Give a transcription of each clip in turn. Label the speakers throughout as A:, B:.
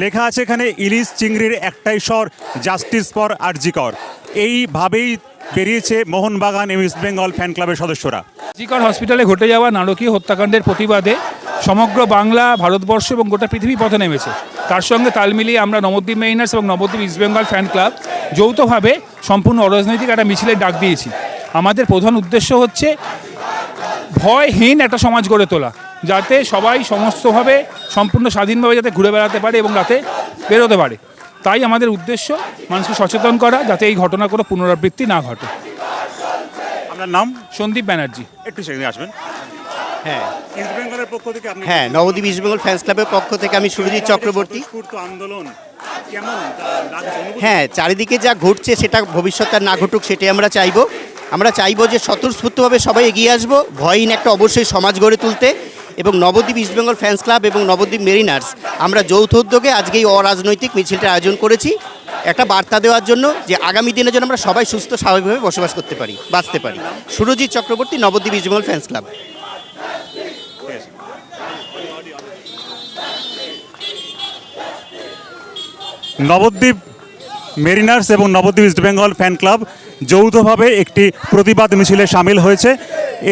A: লেখা আছে এখানে, ইলিশ চিংড়ির একটাই স্বর, জাস্টিস ফর আরজিকর। এইভাবেই বেরিয়েছে মোহনবাগান ইস্ট বেঙ্গল ফ্যান ক্লাবের সদস্যরা।
B: জিকর হসপিটালে ঘটে যাওয়া নারকীয় হত্যাকাণ্ডের প্রতিবাদে সমগ্র বাংলা, ভারতবর্ষ এবং গোটা পৃথিবী পথে নেমেছে। তার সঙ্গে তাল মিলিয়ে আমরা নবদ্বীপ মেইনার্স এবং নবদ্বীপ ইস্টবেঙ্গল ফ্যান ক্লাব যৌথভাবে সম্পূর্ণ অরাজনৈতিক একটা মিছিলের ডাক দিয়েছি। আমাদের প্রধান উদ্দেশ্য হচ্ছে ভয়হীন একটা সমাজ গড়ে তোলা। যাতে সবাই সমস্তভাবে সম্পূর্ণ স্বাধীনভাবে যাতে ঘুরে বেড়াতে পারে এবং রাতে বেরোতে পারে। তাই আমাদের উদ্দেশ্য মানুষকে সচেতন করা যাতে এই ঘটনা কোনো পুনরাবৃত্তি না ঘটে।
A: আপনার নাম?
B: সন্দীপ ব্যানার্জি।
A: একটু সেখানে আসবেন।
C: হ্যাঁ।
A: ইস্ট বেঙ্গলের পক্ষ থেকে আপনি
C: হ্যাঁ নবদ্বীপ ইস্টবেঙ্গল ফ্যান্স ক্লাবের পক্ষ থেকে আমি সুরজিৎ চক্রবর্তী।
A: আন্দোলন?
C: হ্যাঁ চারিদিকে যা ঘটছে সেটা ভবিষ্যতে আর না ঘটুক সেটাই আমরা চাইব। আমরা চাইব যে স্বতঃস্ফূর্তভাবে সবাই এগিয়ে আসব। ভয়হীন একটা অবশ্যই সমাজ গড়ে তুলতে। এবং নবদ্বীপ ইস্টবেঙ্গল ফ্যান্স ক্লাব এবং নবদ্বীপ মেরিনার্স আমরা যৌথ উদ্যোগে আজকে এই অরাজনৈতিক মিছিলটার আয়োজন করেছি। একটা বার্তা দেওয়ার জন্য যে আগামী দিনের জন্য আমরা সবাই সুস্থ, স্বাভাবিকভাবে বসবাস করতে পারি, বাঁচতে পারি। Surajit Chakraborty, Nabadwip East Bengal fans club
A: Nabadwip mariners এবং Nabadwip east Bengal fan club যৌথভাবে একটি প্রতিবাদ মিছিলে সামিল হয়েছে।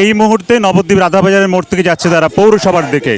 A: এই মুহূর্তে নবদ্বীপ রাধাবাজারের মোড় থেকে যাচ্ছে তারা পৌরসভার দিকে।